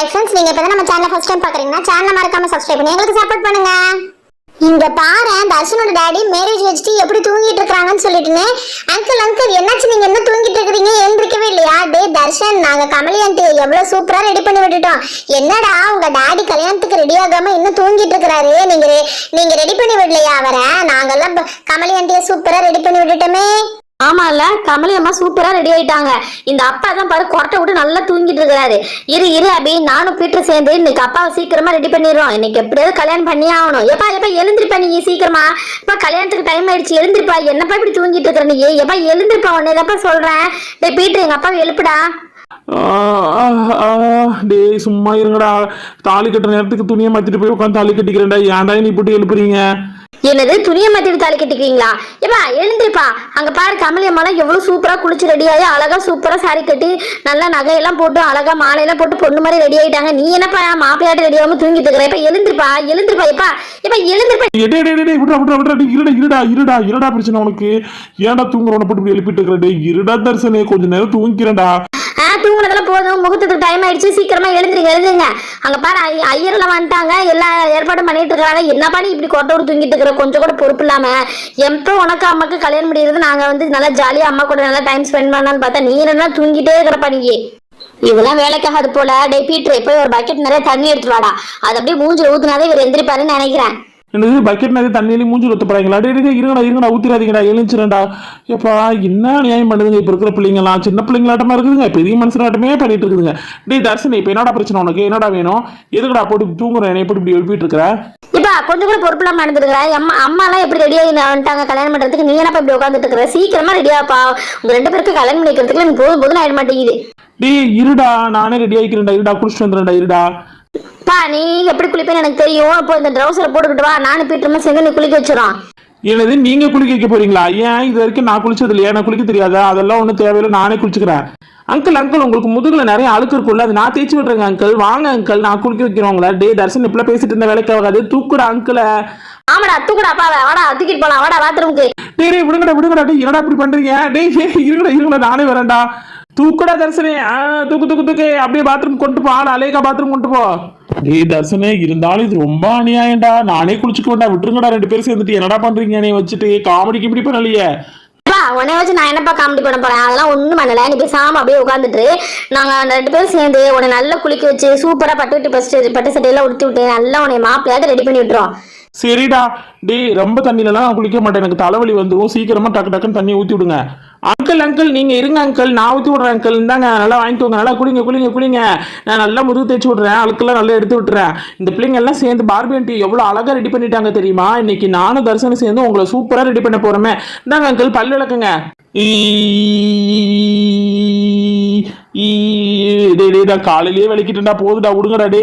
Hi friends நீங்க இப்போ நம்ம சேனலை ஃபர்ஸ்ட் டைம் பாக்குறீங்கன்னா சேனலை மறக்காம சப்ஸ்கிரைப் பண்ணி எங்களுக்கு சப்போர்ட் பண்ணுங்க. இங்க பாரு தர்ஷனோட டாடி மேரேஜ் வச்சுட்டு எப்படி தூங்கிட்டு இருக்காங்கன்னு சொல்லிட்டுனே அங்கிள் அங்கிள் என்னாச்சு நீங்க என்ன தூங்கிட்டு இருக்கிறீங்க? எழுந்திருக்கவே இல்லையா? டே தர்ஷன் நாங்க கமலி ஆண்டி எவ்வளவு சூப்பரா ரெடி பண்ணி விட்டுட்டோம். என்னடா உங்க டாடி கல்யாணத்துக்கு ரெடி ஆகாம இன்னும் தூங்கிட்டு இருக்கிறாரு? நீங்க நீங்க ரெடி பண்ணி விடலையா அவரை? நாங்கெல்லாம் கமலி ஆண்டியை சூப்பரா ரெடி பண்ணி விட்டுட்டோமே. ஆமால கமலி அம்மா சூப்பரா ரெடி ஆயிட்டாங்க. இந்த அப்பா தான் பாரு கொரட்டை விட்டு நல்லா தூங்கிட்டு இருக்கிறாரு. இரு இரு அபி. நானும் பீட்டர் சேர்ந்து இன்னைக்கு அப்பாவை சீக்கிரமா ரெடி பண்ணிடுறோம். இன்னைக்கு எப்படியாவது கல்யாணம் பண்ணியே ஆகணும். எப்பா எப்பா எழுந்திருப்பா நீ சீக்கிரமா? இப்ப கல்யாணத்துக்கு டைம் ஆயிடுச்சு. எழுந்திருப்பா. என்னப்பா இப்படி தூங்கிட்டு இருக்கிற நீ? எப்பா எழுந்திருப்பா. உன்னை எதப்பா சொல்றேன்? டே பீட்டர் எங்க அப்பாவை எழுப்புடா. டேய் சும்மா இருங்கடா. தாலி கட்டுற நேரத்துக்கு துணியை மாத்திட்டு போய் உட்காந்து தாலி கட்டிக்கிறேன்டா. ஏன்டா நீ போட்டு எழுப்புறீங்க? என்னது துணியை மாத்திட்டு தாலி கட்டிக்கிறீங்களா? ஏப்பா எழுந்திருப்பா. அங்க பாரு கமலியம்மாலாம் எவ்வளவு சூப்பரா குளிச்சு ரெடி ஆகி அழகா சூப்பரா சாரி கட்டி நல்லா நகையெல்லாம் போட்டு அழகா மாலையெல்லாம் போட்டு பொண்ணு மாதிரி ரெடி ஆயிட்டாங்க. நீ என்னப்பா மாப்பிள்ளையாட்டு ரெடி ஆகாம தூங்கிட்டு இருக்கிற? இப்ப எழுந்திருப்பா எழுந்திருப்பா எப்பா இப்ப எழுந்திருப்பா. இருடா, இருடா, இருடா, இருடா பிரச்சனை உனக்கு. ஏன்டா தூங்குறவன போட்டு எழுப்பிட்டு இருக்கிற? இருடா தரிசனே கொஞ்ச நேரம் தூங்கிக்கிறேன்டா. ஆ தூங்கினதெல்லாம் போதும் முகூர்த்தத்துக்கு டைம் ஆயிடுச்சு. சீக்கிரமா எழுந்துருங்க. எழுதுங்க அங்க பாரு ஐ- ஐயரெல்லாம் வந்துட்டாங்க. எல்லா ஏற்பாடும் பண்ணிட்டு இருக்காங்க. என்னப்பா நீ இப்படி கொட்டை தூங்கிட்டு இருக்கிற? கொஞ்சம் கூட பொறுப்பு இல்லாம. எப்போ உனக்கு அம்மாக்கு கல்யாணம் முடியுறது நாங்க வந்து நல்லா ஜாலியா அம்மா கூட நல்லா டைம் ஸ்பெண்ட் பண்ணலாம்னு பார்த்தா நீ என்ன தூங்கிட்டே இருக்கிறப்பா நீ. இதெல்லாம் வேலைக்காகாது போல. டே பீட்ரு போய் ஒரு பக்கெட் நிறைய தண்ணி எடுத்துட்டு வாடா. அது அப்படியே மூஞ்சி ஊத்துனாதே இவர் எந்திரிப்பாருன்னு நினைக்கிறேன். என்னது பக்கெட் நிறைய தண்ணியில மூஞ்சி டேய் டேய், டேய், இருங்கடா இருங்கடா ஊத்திராதீங்கடா எழுந்துச்சிரண்டா எப்பா என்ன நியாயம் பண்ணுதுங்க? இப்ப இருக்கிற பிள்ளைங்களாம் சின்ன பிள்ளைங்களாட்டமா இருக்குதுங்க. பெரிய மனுஷனாட்டமே பண்ணிட்டு இருக்குதுங்க. டேய் தர்சன் இப்ப என்னடா பிரச்சனை உனக்கு? என்னடா வேணும்? எதுக்குடா போட்டு தூங்குறேன் என்னை போட்டு இப்படி எழுப்பிட்டு இருக்கிற? இப்பா கொஞ்சம் கூட பொறுப்பு இல்லாம நடந்துருக்கிற அம்மா அம்மா எல்லாம் எப்படி ரெடி ஆகி வந்துட்டாங்க கல்யாணம் பண்றதுக்கு? நீ என்னப்பா இப்படி உட்காந்துட்டு இருக்கிற? சீக்கிரமா ரெடியாப்பா உங்க ரெண்டு பேருக்கு கல்யாணம் பண்ணிக்கிறதுக்கு எனக்கு போதும் போதும் ஆயிட மாட்டேங்குது. டேய் இருடா நானே ரெடி ஆகிக்கிறேன்டா. இருடா குளிச்சுட்டு வந்துடுறேன்டா இருடா. பா நீ எப்படி குளிப்பேன்னு எனக்கு தெரியும். இப்போ இந்த ட்ரௌசரை போட்டுக்கிட்டு வா. நானும் பீட்டருமா சேர்ந்து நீ குளிக்க வச்சிடும் என்னது நீங்க குளிக்க வைக்க போறீங்களா? ஏன் இது வரைக்கும் நான் குளிச்சது இல்லையா? எனக்கு குளிக்க தெரியாதா? அதெல்லாம் ஒன்றும் தேவையில்லை. நானே குளிச்சுக்கிறேன். அங்கிள் அங்கிள் உங்களுக்கு முதுகுல நிறைய அழுக்கு இருக்குல்ல அது நான் தேய்ச்சி விட்றேங்க அங்கிள். வாங்க அங்கிள். நான் குளிக்க வைக்கிறேன் உங்களை. டே தர்சன் இப்பெல்லாம் பேசிட்டு இருந்த வேலைக்கு ஆகாது. தூக்குடா அங்கிளை. ஆமாடா தூக்குடா அப்பா வாடா தூக்கிட்டு போலாம். வாடா பாத்ரூமுக்கு டேய் டேய் விடுங்கடா விடுங்கடா. டேய் என்னடா இப்படி பண்றீங்க? டேய், இருங்கடா இருங்கடா. நானே வரேன்டா. தூக்குடா தர்சனே தூக்கு தூக்கு தூக்கு. அப்படியே பாத்ரூம் கொண்டு போ. ஆனா அலேகா பாத்ரூம் கொண்டு போ. டேய் தர்சனே இருந்தாலும் இது ரொம்ப அநியாயம்டா. நானே குளிச்சுக்க வேண்டாம் விட்டுருங்கடா. ரெண்டு பேரும் சேர்ந்துட்டு என்னடா பண்றீங்க நீ வச்சுட்டு? காமெடிக்கு இப்படி பண்ணலையே? உன்னை வச்சு நான் என்னப்பா காமெடி பண்ண போறேன்? அதெல்லாம் ஒண்ணும் பண்ணல. நீ பேசாம அப்படியே உட்காந்துட்டு நாங்க அந்த ரெண்டு பேரும் சேர்ந்து உன்னை நல்லா குளிக்க வச்சு சூப்பரா பட்டு விட்டு பஸ்ட் பட்டு சட்டையெல்லாம் உடுத்தி விட்டு நல்லா உன்னை மாப்பிள்ளையாவது ரெடி பண்ணி விட்டுரும் சரிடா. டேய் ரொம்ப தண்ணியிலலாம் குளிக்க மாட்டேன். எனக்கு தலைவலி வந்துடும் சீக்கிரமா டக்கு டக்குன்னு தண்ணி ஊத்தி விடுங்க. அங்கிள் அங்கிள் நீங்க இருங்க அங்கிள். நான் ஊத்தி விடுறேன் அங்கிள். இந்தாங்க நல்லா வாங்கிக்கோங்க நல்லா குளிங்க குளிங்க குளிங்க. நான் நல்லா முதுகு தேய்ச்சி விடுறேன். அழுக்கெல்லாம் நல்லா எடுத்து விட்டுறேன். இந்த பிள்ளைங்க எல்லாம் சேர்ந்து பார்பி ஆண்டி எவ்வளவு அழகா ரெடி பண்ணிட்டாங்க தெரியுமா? இன்னைக்கு நானும் தரிசனம் சேர்ந்து உங்களை சூப்பரா ரெடி பண்ண போகிறோமே இந்தாங்க அங்கிள். பல் விளக்குங்க. ஈ, ஈ, காலையிலேயே விளக்கிட்டேன்டா. போதுடா விடுங்கடா டே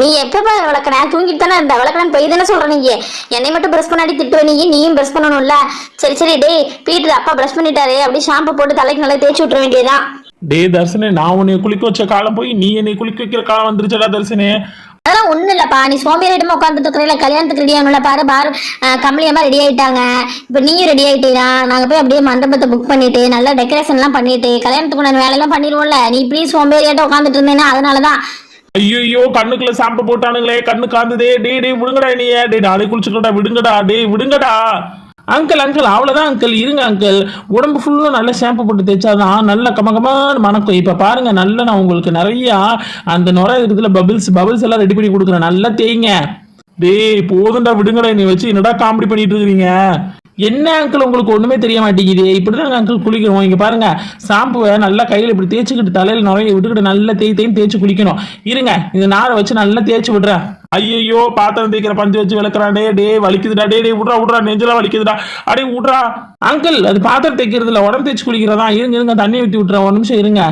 நீ எப்பப்பா விளக்குன தூங்கிட்டு தானே இருந்த விளக்கணும் போய் தானே சொல்ற நீங்க? என்னை மட்டும் பிரஷ் பண்ணாடி திட்டுவ நீ? நீயும் பிரஷ் பண்ணணும்ல? சரி சரி டேய் பீட்டர் அப்பா பிரஷ் பண்ணிட்டாரு. அப்படியே ஷாம்பு போட்டு தலைக்கு நல்லா தேய்ச்சி விட்டுற வேண்டியதுதான். டேய் தர்சனே நான் உன்னை குளிக்க வச்ச காலம் போய் நீ என்னை குளிக்க வைக்கிற காலம் வந்துருச்சடா தர்சனே அதெல்லாம் ஒண்ணும் இல்லப்பா. நீ சோம்பேறிட்டமா உட்காந்துட்டு இருக்கிற கல்யாணத்துக்கு ரெடி ஆகணும்ல பாரு பாரு. அம்மா ரெடி ஆயிட்டாங்க. இப்போ நீயும் ரெடி ஆயிட்டீனா நாங்க போய் அப்படியே மண்டபத்தை புக் பண்ணிட்டு நல்லா டெக்கரேஷன் எல்லாம் பண்ணிட்டு கல்யாணத்துக்கு உண்டான வேலையெல்லாம் பண்ணிடுவோம்ல நீ இப்படி சோம்பேறியாட்ட உட்காந்துட்டு இருந்தேன்னா அதனாலதான். ஐயோ கண்ணுக்குள்ள சாம்பு போட்டானுங்களே கண்ணு காந்துதே டே டே விடுங்கடா நீ டே நாளை குளிச்சுக்கடா விடுங்கடா. டே விடுங்கடா. அங்கிள் அங்கிள் அவ்வளோதான் அங்கிள் இருங்க அங்கிள் உடம்பு ஃபுல்லும் நல்ல ஷாம்பு போட்டு தேய்ச்சாதான் நல்ல கமகமான மணக்கும். இப்போ பாருங்க நல்ல நான் உங்களுக்கு நிறையா அந்த நுரை இருக்கிறதுல பபிள்ஸ் பபிள்ஸ் எல்லாம் ரெடி பண்ணி கொடுக்குறேன். நல்லா தேய்ங்க. டேய் போதும்டா விடுங்கடா நீ வச்சு. என்னடா காமெடி பண்ணிட்டு இருக்கிறீங்க? என்ன அங்கிள் உங்களுக்கு ஒண்ணுமே தெரிய மாட்டேங்குது? இப்படிதான் அங்கிள் குளிக்கணும். இங்க பாருங்க ஷாம்புவை நல்லா கையில இப்படி தேய்ச்சிக்கிட்டு தலையில நிறைய விட்டுக்கிட்டு நல்லா தேய் தேய்ன்னு தேய்ச்சி குளிக்கணும். இருங்க இந்த நாரை வச்சு நல்லா தேய்ச்சி விடுறேன். ஐயோ பாத்திரம் தேய்க்கிற பஞ்சு வச்சு விளக்குறான். டே டே வலிக்குதுடா டே டே விட்றா விட்றா நெஞ்செல்லாம் வலிக்குதுடா. அடே விட்றா அங்கிள் அது பாத்திரம் தேய்க்கிறது இல்ல உடம்பு தேய்ச்சி குளிக்கிறதா? இருங்க இருங்க தண்ணி ஊற்றி விட்டுறேன். ஒரு நிமிஷம் இருங்க.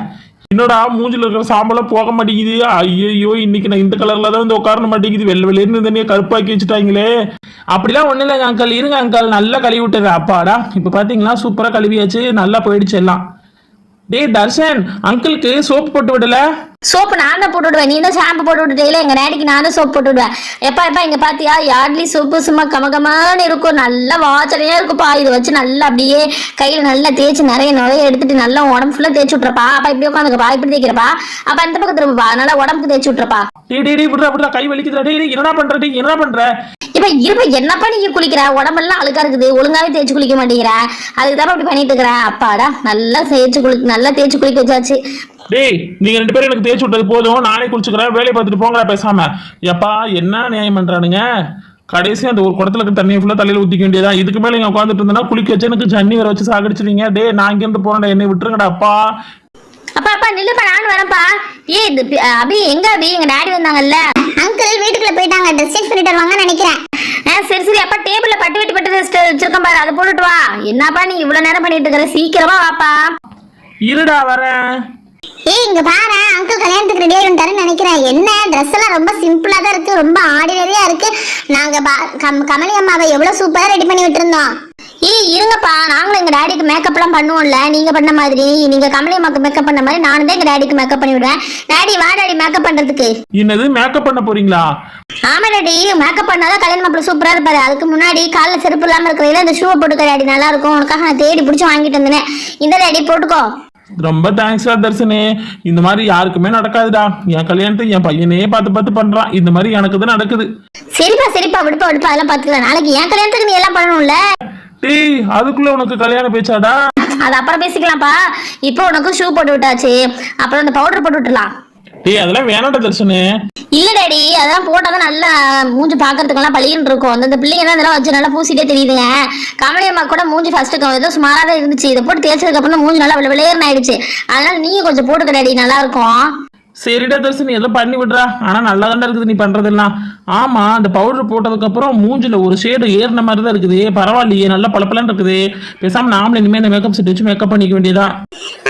என்னடா மூஞ்சில் இருக்கிற சாம்பலாம் போக மாட்டேங்குது. ஐயோ இன்னைக்கு நான் இந்த கலர்ல தான் வந்து உட்கார மாட்டேங்குது. வெள்ளை வெளியே தண்ணியை கருப்பாக்கி வச்சுட்டாங்களே. அப்படிலாம் ஒண்ணும் இல்லைங்க அங்கிள் இருங்க அங்கிள் நல்லா கழுவி விட்டுறேன். அப்பாடா இப்போ பாத்தீங்களா சூப்பரா கழுவியாச்சு. நல்லா போயிடுச்சு எல்லாம். டேய் தர்ஷன் அங்கிளுக்கு சோப்பு போட்டு விடல? சோப்பு நான் தான் போட்டு விடுவேன். நீ தான் ஷாம்பு போட்டு விட்டுட்டே எங்க டேடிக்கு நான் தான் சோப்பு போட்டு விடுவேன். எப்பா எப்பா இங்க பாத்தியா? யார்ட்லி சோப்பு சும்மா கமகமான்னு இருக்கும். நல்லா வாசனையா இருக்குப்பா. இதை வச்சு நல்லா அப்படியே கையில நல்லா தேய்ச்சி நிறைய நிறைய எடுத்துட்டு நல்லா உடம்பு ஃபுல்லா தேய்ச்சி விட்டுறப்பா. அப்பா இப்படி உட்காந்துக்கப்பா. இப்படி தேய்க்கிறப்பா. அப்ப அந்த பக்கம் திரும்பப்பா நல்லா உடம்புக்கு தேய்ச்சி விட்டுறப்பா. டேய் டேய் டேய் விடுறா விடுறா. கை வலிக்குதுடா. டேய், என்னடா பண்ற? டேய் என்னடா பண்ற? இப்ப இருப்ப என்னப்பா நீ குளிக்கிற? உடம்பெல்லாம் அழுக்கா இருக்குது. ஒழுங்காவே தேய்ச்சி குளிக்க மாட்டேங்கிற. அதுக்கு தான் அப்படி பண்ணிட்டு இருக்கிற. அப்பாடா நல்லா தேய்ச்சி குளி நல்லா தேய்ச்சி குளிக்க வச்சாச்சு. டேய் நீங்க ரெண்டு பேரும் எனக்கு தேய்ச்சி விட்டது போதும். நானே குளிச்சுக்கிறேன். வேலையை பார்த்துட்டு போங்கடா பேசாம. எப்பா என்ன நியாயம் பண்றானுங்க? கடைசி அந்த ஒரு குடத்துல இருக்க தண்ணியை ஃபுல்லா தலையில ஊத்திக்க வேண்டியதா இதுக்கு மேல இங்க உட்காந்துட்டு இருந்தேன்னா குளிக்க வச்சு எனக்கு ஜன்னி வர வச்சு சாகடிச்சிருவீங்க. டேய் நான் இங்க இருந்து போறேன்டா. என்னை விட்டுருங்கடா அப்பா. அப்பா அப்பா நில்லுப்பா. நானும் வரேன்ப்பா. ஏ இது அபி எங்க அபி? எங்க டாடி வந்தாங்கல்ல? அங்கிள் வீட்டுக்குள்ள போயிட்டாங்க. ட்ரெஸ் சேஞ்ச் பண்ணிட்டு வருவாங்கன்னு நினைக்கிறேன். சரி சரி. அப்பா டேபிள்ல பட்டு வெட்டி பட்டு வச்சிருக்கேன் பாரு. அதை போட்டுட்டு வா. என்னப்பா நீ இவ்வளவு நேரம் பண்ணிட்டு இருக்கிற? சீக்கிரமா வாப்பா. இருடா வரேன். ஏய் இங்க பாரு. அங்கிள் கல்யாணத்துக்கு ரெடி ஆயிட்டாருன்னு நினைக்கிறேன். என்ன? ட்ரெஸ் எல்லாம் ரொம்ப சிம்பிளா தான் இருக்கு. ரொம்ப ஆர்டினரியா இருக்கு. நாங்க பா- கம்- கமலி அம்மாவை எவ்வளவு சூப்பரா ரெடி பண்ணி விட்டுருந்தோம். ஏய் இருங்கப்பா. நாங்களும் எங்க டாடிக்கு மேக்கப் எல்லாம் பண்ணுவோம்ல. நீங்க பண்ண மாதிரி. நீங்க கமலி அம்மாக்கு மேக்கப் பண்ண மாதிரி நானும் தான் எங்க டாடிக்கு மேக்கப் பண்ணி விடுவேன் டாடி வா டாடி மேக்கப் பண்றதுக்கு. என்னது மேக்கப் பண்ண போறீங்களா? ஆமா டாடி மேக்கப் பண்ணாதான் கல்யாணம் மாப்பிள்ள சூப்பரா இருப்பாரு. அதுக்கு முன்னாடி கால்ல செருப்பு இல்லாம இருக்கிறதுல இந்த ஷூவை போட்டுக்க டாடி நல்லா இருக்கும். உனக்காக நான் தேடி பிடிச்சி வாங்கிட்டு வந்தேன். இந்த டாடி போட்டுக்கோ. ரொம்ப தேங்க்ஸ்டா தர்ஷனே. இந்த மாதிரி யாருக்குமே நடக்காதுடா. என் கல்யாணத்தை என் பையனே பார்த்து பார்த்து பண்றான். இந்த மாதிரி எனக்கு தான் நடக்குது. சரிப்பா சரிப்பா. விடுப்பா விடுப்பா. அதெல்லாம் பாத்துக்கலாம் நாளைக்கு என் கல்யாணத்துக்கு நீ எல்லாம் பண்ணணும்ல. டேய் அதுக்குள்ள உனக்கு கல்யாணம் பேச்சாடா? அது அப்புறம் பேசிக்கலாம்ப்பா. இப்போ உனக்கு ஷூ போட்டு விட்டாச்சு. அப்புறம் இந்த பவுடர் போட்டு விட்டுலாம் டேய் அதெல்லாம் வேணாம்டா தர்ஷனே. இல்ல டாடி அதெல்லாம் போட்டாதான் நல்லா மூஞ்சி பாக்குறதுக்கெல்லாம் பளின்னு இருக்கும். அந்த பிள்ளைங்க தான் இதெல்லாம் வச்சு நல்லா பூசிட்டே தெரியுதுங்க. கமலி அம்மா கூட மூஞ்சி ஃபர்ஸ்ட் ஏதோ சுமாரா தான் இருந்துச்சு. இதை போட்டு தேய்ச்சதுக்கு அப்புறம் மூஞ்சி நல்லா வெள வெளேர்னு ஆயிடுச்சு. அதனால நீங்க கொஞ்சம் போட்டுக்க டாடி நல்லா இருக்கும். சரிடா தர்ஷன் ஏதோ பண்ணி விடுறா. ஆனா நல்லா இருக்குது நீ பண்றதெல்லாம். ஆமா அந்த பவுடர் போட்டதுக்கு அப்புறம் மூஞ்சில ஒரு ஷேடு ஏறின மாதிரி தான் இருக்குது பரவாயில்லையே நல்லா பளபளன்னு இருக்குது. பேசாம நாமளும் இனிமே இந்த மேக்கப் செட் வச்சு மேக்கப் பண்ணிக்க வேண்டியதா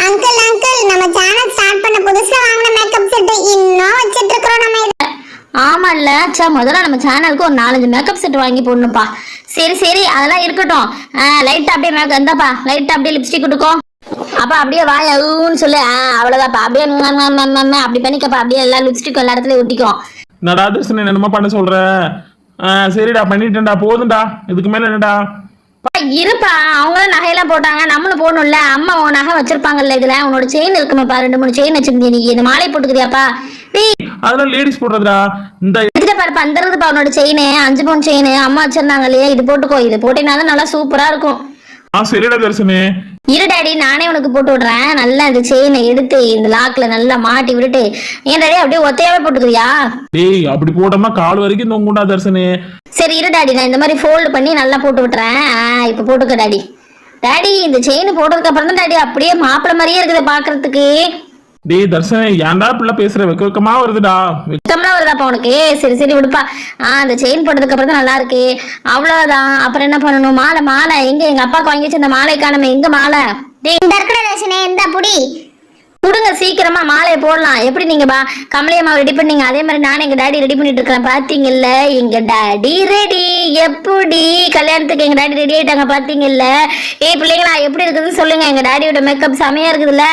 அங்கிள் அங்கிள் நம்ம சேனல் ஸ்டார்ட் பண்ண புதுசுல வாங்கின மேக்கப் செட் இன்னும் வச்சிட்டு நம்ம இதை. ஆமால்ல சா முதல்ல நம்ம சேனலுக்கு ஒரு நாலஞ்சு மேக்கப் செட் வாங்கி போடணும்ப்பா. சரி சரி அதெல்லாம் இருக்கட்டும். லைட்டா அப்படியே மேக்கப் இருந்தாப்பா லைட்டா அப்படியே லிப்ஸ்டிக் கொடுக்கும் அப்பா அப்படியே வாய ஊன்னு சொல்லு. ஆ அவ்வளவுதான்ப்பா. அப்படியே அப்படி பண்ணிக்கப்பா. அப்படியே எல்லா லிப்ஸ்டிக் எல்லா இடத்துலயும் ஒட்டிக்கும் என்னடா தர்ஷன் என்னமா பண்ண சொல்ற? சரிடா பண்ணிட்டேன்டா. போதும்டா. இதுக்கு மேல என்னடா? இருப்பா. அவங்களும் நகையெல்லாம் போட்டாங்க. நம்மளும் போடணும்ல. அம்மா உன் நகை வச்சிருப்பாங்கல்ல இதுல. உன்னோட செயின் இருக்குமாப்பா ரெண்டு மூணு செயின் வச்சிருந்தீங்க நீ. இந்த மாலை போட்டுக்கிறியாப்பா? டேய் அதெல்லாம் லேடிஸ் போடுறதுடா. இந்த எடுத்துட்டு பாருப்பா. அந்த இருக்குதுப்பா உன்னோட செயின் அஞ்சு பவுன் செயின் அம்மா வச்சிருந்தாங்க இல்லையா? இது போட்டுக்கோ. இது போட்டீங்கன்னா நல்லா சூப்பரா இருக்கும். ஆ சரிடா தர்ஷனே. இரு டாடி நானே உனக்கு போட்டு விடுறேன். நல்லா இந்த செயினை எடுத்து இந்த லாக்ல நல்லா மாட்டி விட்டுட்டு. ஏன் டாடி அப்படியே ஒத்தையாவே போட்டுக்கிறியா? டேய் அப்படி போட்டோம்னா கால் வரைக்கும் தொங்குண்டா தர்ஷனே. சரி இரு டாடி நான் இந்த மாதிரி ஃபோல்டு பண்ணி நல்லா போட்டு விட்டுறேன். ஆ, இப்ப போட்டுக்க டாடி. டாடி இந்த செயின் போட்டதுக்கு அப்புறம் தான் டாடி அப்படியே மாப்பிள்ளை மாதிரியே இருக்குது பாக்குறதுக்கு. டேய் தர்ஷனே ஏன்டா இப்படிலாம் பேசுற? வெக்க வெக்கமா வருதுடா. வெக்கம்லாம் வருதாப்பா உனக்கு. சரி சரி விடுப்பா. ஆ அந்த செயின் போட்டதுக்கு அப்புறம் தான் நல்லா இருக்கு. அவ்வளவுதான். அப்புறம் என்ன பண்ணணும்? மாலை மாலை. எங்க எங்க அப்பாவுக்கு வாங்கி வச்சிருந்த மாலை காணமே எங்க மாலை? இந்த இருக்கிற தர்ஷனே இந்த புடி. கொடுங்க சீக்கிரமா மாலையை போடலாம். எப்படி நீங்க பா கமலியம்மா ரெடி பண்ணீங்க? அதே மாதிரி நானும் எங்க டாடி ரெடி பண்ணிட்டு இருக்கேன் பாத்தீங்கல்ல? எங்க டாடி ரெடி எப்படி கல்யாணத்துக்கு எங்க டாடி ரெடி ஆயிட்டாங்க பாத்தீங்கல்ல? ஏ பிள்ளைங்களா எப்படி இருக்குதுன்னு சொல்லுங்க. எங்க டாடியோட மேக்கப் செமையா இருக்குதுல்ல?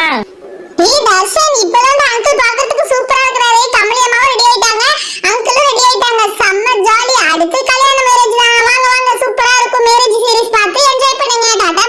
ஏய் தர்ஷன் இப்பதான் அங்கிள் பாக்குறதுக்கு சூப்பரா இருக்கறாரு கமலியம்மாவும் ரெடி ஆயிட்டாங்க. அங்கிளும் ரெடி ஆயிட்டாங்க. செம்ம ஜாலி அடுத்து கல்யாண மேரேஜ் தான். வாங்க வாங்க. சூப்பரா இருக்கும். மேரேஜ் சீரிஸ் பார்த்து என்ஜாய் பண்ணுங்க. டாடா